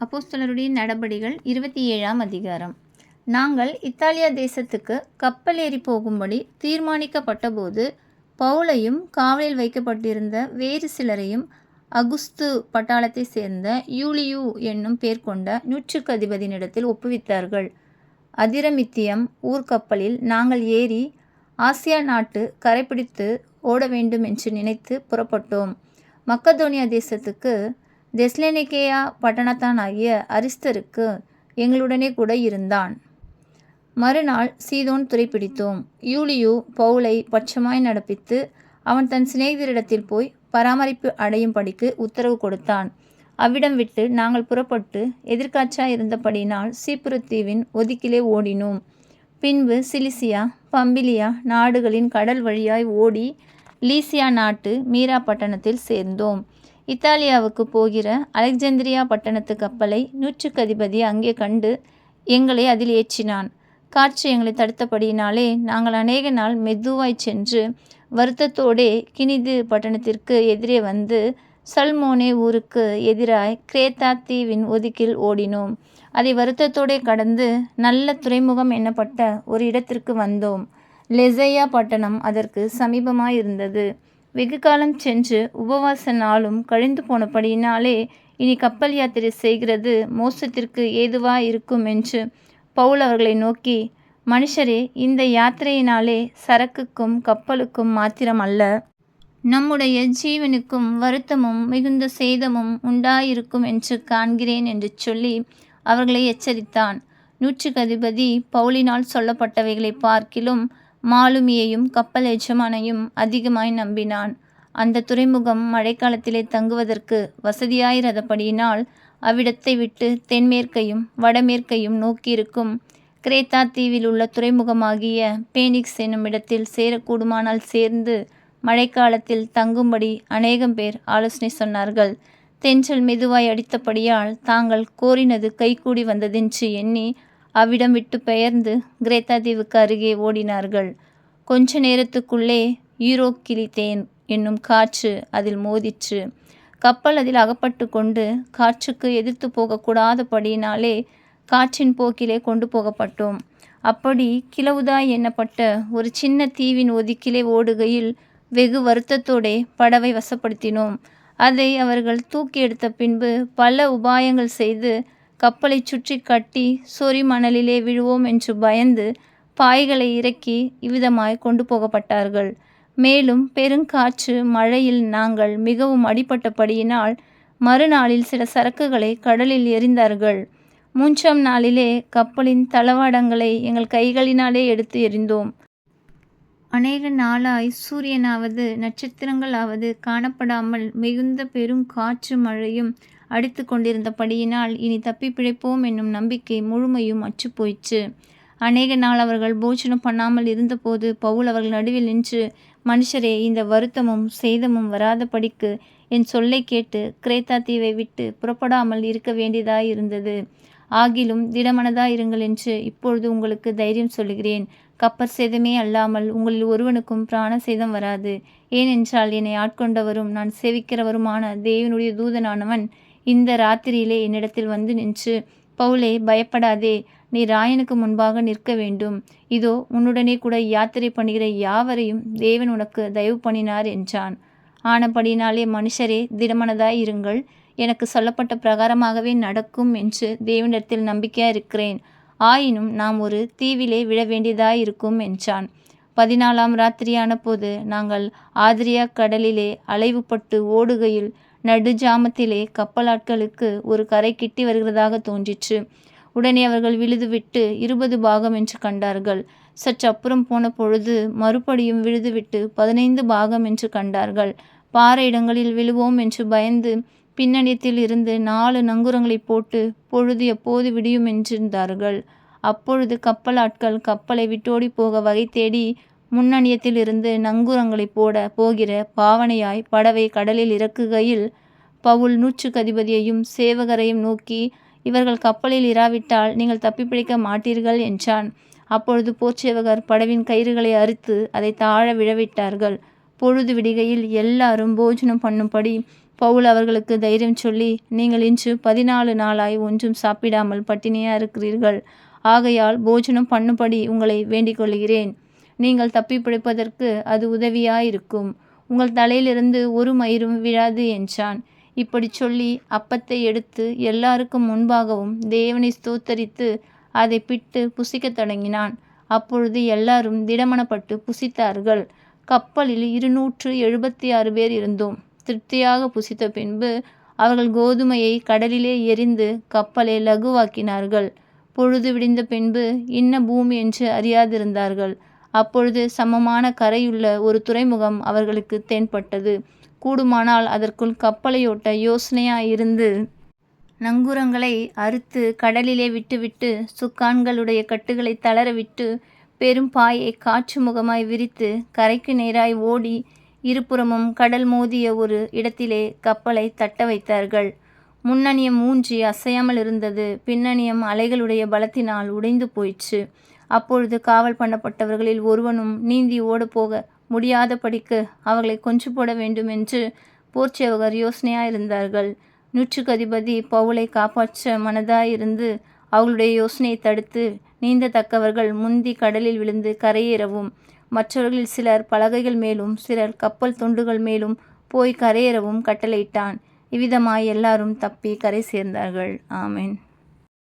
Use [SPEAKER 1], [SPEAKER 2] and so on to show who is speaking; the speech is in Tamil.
[SPEAKER 1] அப்போஸ்தலருடைய நடபடிகள் இருபத்தி ஏழாம் அதிகாரம். நாங்கள் இத்தாலியா தேசத்துக்கு கப்பல் ஏறி போகும்படி தீர்மானிக்கப்பட்டபோது பவுலையும் காவலில் வைக்கப்பட்டிருந்த வேறு சிலரையும் அகுஸ்து பட்டாளத்தைச் சேர்ந்த யூலியு என்னும் பேர் கொண்ட நூற்றுக்கு அதிபதியினிடத்தில் ஒப்புவித்தார்கள். அதிரமித்தியம் ஊர்க்கப்பலில் நாங்கள் ஏறி ஆசியா நாட்டு கரைப்பிடித்து ஓட வேண்டும் என்று நினைத்து புறப்பட்டோம். மக்கதோனியா தேசத்துக்கு தெஸ்லெனிகேயா பட்டணத்தானாகிய அரிஸ்தருக்கு எங்களுடனே கூட இருந்தான். மறுநாள் சீதோன் துறைப்பிடித்தோம். யூலியு பவுலை பட்சமாய் நடப்பித்து அவன் தன் சிநேகிதரிடத்தில் போய் பராமரிப்பு அடையும் படிக்கு உத்தரவு கொடுத்தான். அவ்விடம் விட்டு நாங்கள் புறப்பட்டு எதிர்காட்சா இருந்தபடியினால் சீப்புரத்தீவின் ஒதுக்கிலே ஓடினோம். பின்பு சிலிசியா பம்பிலியா நாடுகளின் கடல் வழியாய் ஓடி லீசியா நாட்டு மீரா பட்டணத்தில் சேர்ந்தோம். இத்தாலியாவுக்கு போகிற அலெக்சாந்திரியா பட்டணத்து கப்பலை நூற்றுக்கு அதிபதி அங்கே கண்டு எங்களை அதில் ஏற்றினான். காற்று எங்களை தடுத்தபடியினாலே நாங்கள் அநேக நாள் மெதுவாய் சென்று வருத்தத்தோடே கினிது பட்டணத்திற்கு எதிரே வந்து சல்மோனே ஊருக்கு எதிராய் கிரேத்தா தீவின் ஒதுக்கில் ஓடினோம். அதை வருத்தத்தோடே கடந்து நல்ல துறைமுகம் எண்ணப்பட்ட ஒரு இடத்திற்கு வந்தோம். லெசையா பட்டணம் அதற்கு சமீபமாயிருந்தது. வெகு காலம் சென்று உபவாச நாளும் கழிந்து போனபடியினாலே இனி கப்பல் யாத்திரை செய்கிறது மோசத்திற்கு ஏதுவா இருக்கும் என்று பவுல் அவர்களை நோக்கி மனுஷரே இந்த யாத்திரையினாலே சரக்குக்கும் கப்பலுக்கும் மாத்திரம் அல்ல. நம்முடைய ஜீவனுக்கும் வருத்தமும் மிகுந்த சேதமும் உண்டாயிருக்கும் என்று காண்கிறேன் என்று சொல்லி அவர்களை எச்சரித்தான். நூற்றுக்கு அதிபதி பவுலினால் சொல்லப்பட்டவைகளை பார்க்கிலும் மாலுமியையும் கப்பல் எஜமானையும் அதிகமாய் நம்பினான். அந்த துறைமுகம் மழைக்காலத்திலே தங்குவதற்கு வசதியாயிரதபடியினால் அவ்விடத்தை விட்டு தென்மேற்கையும் வடமேற்கையும் நோக்கியிருக்கும் கிரேத்தா தீவில் உள்ள துறைமுகமாகிய பேனிக்ஸ் என்னும் இடத்தில் சேரக்கூடுமானால் சேர்ந்து மழைக்காலத்தில் தங்கும்படி அநேகம் பேர் ஆலோசனை சொன்னார்கள். தென்றல் மெதுவாய் அடித்தபடியால் தாங்கள் கோரினது கைகூடி வந்ததென்று எண்ணி அவ்விடம் விட்டு பெயர்ந்து கிரேத்தா தீவுக்கு அருகே ஓடினார்கள். கொஞ்ச நேரத்துக்குள்ளே யூரோக்கிலித்தேன் என்னும் காற்று அதில் மோதிற்று. கப்பல் அதில் அகப்பட்டு கொண்டு காற்றுக்கு எதிர்த்து போகக்கூடாதபடியினாலே காற்றின் போக்கிலே கொண்டு போகப்பட்டோம். அப்படி கிளவுதாய் எண்ணப்பட்ட ஒரு சின்ன தீவின் ஒதுக்கிலே ஓடுகையில் வெகு வருத்தத்தோடே படவை வசப்படுத்தினோம். அதை அவர்கள் தூக்கி எடுத்த பின்பு பல உபாயங்கள் செய்து கப்பலை சுற்றி கட்டி சொறி மணலிலே விழுவோம் என்று பயந்து பாய்களை இறக்கி இவ்விதமாய் கொண்டு போகப்பட்டார்கள். மேலும் பெருங்காற்று மழையில் நாங்கள் மிகவும் அடிபட்டபடியினால் மறுநாளில் சில சரக்குகளை கடலில் எறிந்தார்கள். மூன்றாம் நாளிலே கப்பலின் தளவாடங்களை எங்கள் கைகளினாலே எடுத்து எறிந்தோம். அநேக நாளாய் சூரியனாவது நட்சத்திரங்களாவது காணப்படாமல் மிகுந்த பெரும் காற்று மழையும் அடித்து கொண்டிருந்தபடியினால் இனி தப்பி பிழைப்போம் என்னும் நம்பிக்கை முழுமையும் அச்சுப்போயிற்று. அநேக நாள் அவர்கள் போஜனம் பண்ணாமல் இருந்தபோது பவுல் அவர்கள் நடுவில் நின்று மனுஷரே இந்த வருத்தமும் சேதமும் வராதபடிக்கு என் சொல்லை கேட்டு கிரேத்தா தீவை விட்டு புறப்படாமல் இருக்க வேண்டியதாய் இருந்தது. ஆகிலும் திடமனதாயிருங்கள் என்று இப்பொழுது உங்களுக்கு தைரியம் சொல்லுகிறேன். கப்பர் சேதமே அல்லாமல் உங்களில் ஒருவனுக்கும் பிராண சேதம் வராது. ஏனென்றால் என்னை ஆட்கொண்டவரும் நான் சேவிக்கிறவருமான தேவனுடைய தூதனானவன் இந்த ராத்திரியிலே என்னிடத்தில் வந்து நின்று பவுலே பயப்படாதே. நீ ராயனுக்கு முன்பாக நிற்க வேண்டும். இதோ உன்னுடனே கூட யாத்திரை பண்ணுகிற யாவரையும் தேவன் உனக்கு தயவு பண்ணினார் என்றான். ஆனபடினாலே மனுஷரே திடமனதாய் இருங்கள். எனக்கு சொல்லப்பட்ட பிரகாரமாகவே நடக்கும் என்று தேவனிடத்தில் நம்பிக்கையாக இருக்கிறேன். ஆயினும் நாம் ஒரு தீவிலே விழ வேண்டியதாய் இருக்கும் என்றான். பதினாலாம் ராத்திரியான போது நாங்கள் ஆதிரியா கடலிலே அலைவுபட்டு ஓடுகையில் நடுஜாமத்திலே கப்பலாட்களுக்கு ஒரு கரை கிட்டி வருகிறதாக தோன்றிற்று. உடனே அவர்கள் விழுதுவிட்டு இருபது பாகம் என்று கண்டார்கள். சற்று அப்புறம் போன பொழுது மறுபடியும் விழுதுவிட்டு பதினைந்து பாகம் என்று கண்டார்கள். பாறை இடங்களில் விழுவோம் என்று பயந்து பின்னணியத்தில் இருந்து நாலு நங்குரங்களை போட்டு பொழுது எப்போது விடியும் என்றிருந்தார்கள். அப்பொழுது கப்பலாட்கள் கப்பலை விட்டோடி போக வகை தேடி முன்னணியத்தில் இருந்து நங்குரங்களை போட போகிற பாவனையாய் படவை கடலில் இறக்குகையில் பவுல் நூற்றுக்கதிபதியையும் சேவகரையும் நோக்கி இவர்கள் கப்பலில் இராவிட்டால் நீங்கள் தப்பிப்பிடிக்க மாட்டீர்கள் என்றான். அப்பொழுது போர்ச்சேவகர் படவின் கயிறுகளை அறுத்து அதை தாழ விழவிட்டார்கள். பொழுது விடிகையில் எல்லாரும் போஜனம் பண்ணும்படி பவுல் அவர்களுக்கு தைரியம் சொல்லி நீங்கள் இன்று பதினாலு நாளாய் ஒன்றும் சாப்பிடாமல் பட்டினியாக இருக்கிறீர்கள். ஆகையால் போஜனம் பண்ணும்படி உங்களை வேண்டிக் கொள்கிறேன். நீங்கள் தப்பி பிழைப்பதற்கு அது உதவியாயிருக்கும். உங்கள் தலையிலிருந்து ஒரு மயிரும் விழாது என்றான். இப்படி சொல்லி அப்பத்தை எடுத்து எல்லாருக்கும் முன்பாகவும் தேவனை ஸ்தோத்தரித்து அதை பிட்டு புசிக்கத் தொடங்கினான். அப்பொழுது எல்லாரும் திடமனப்பட்டு புசித்தார்கள். கப்பலில் இருநூற்று எழுபத்தி ஆறு பேர் இருந்தோம். திருப்தியாக புசித்த பின்பு அவர்கள் கோதுமையை கடலிலே எறிந்து கப்பலை லகுவாக்கினார்கள். பொழுது விடிந்த பின்பு இன்ன பூமி என்று அறியாதிருந்தார்கள். அப்பொழுது சமமான கரையுள்ள ஒரு துறைமுகம் அவர்களுக்கு தென்பட்டது. கூடுமானால் அதற்குள் கப்பலையோட்ட யோசனையாயிருந்து நங்கூரங்களை அறுத்து கடலிலே விட்டுவிட்டு சுக்கான்களுடைய கட்டுகளை தளரவிட்டு பெரும் பாயை காற்று முகமாய் விரித்து கரைக்கு நேராய் ஓடி இருபுறமும் கடல் மோதிய ஒரு இடத்திலே கப்பலை தட்ட வைத்தார்கள். முன்னணியம் ஊன்றி அசையாமல் இருந்தது பின்னணியம் அலைகளுடைய பலத்தினால் உடைந்து போயிற்று. அப்பொழுது காவல் பண்ணப்பட்டவர்களில் ஒருவனும் நீந்தி ஓடப்போக முடியாதபடிக்கு அவர்களை கொஞ்சு போட வேண்டும் என்று போர்ச்சேவகர் யோசனையாயிருந்தார்கள். நூற்றுக்கு அதிபதி பவுலை காப்பாற்ற மனதாயிருந்து அவளுடைய யோசனையை தடுத்து நீந்தத்தக்கவர்கள் முந்தி கடலில் விழுந்து கரையேறவும் மற்றவர்களில் சிலர் பலகைகள் மேலும் சிலர் கப்பல் துண்டுகள் மேலும் போய் கரையேறவும் கட்டளையிட்டான். இவ்விதமாய் எல்லாரும் தப்பி கரை சேர்ந்தார்கள். ஆமேன்.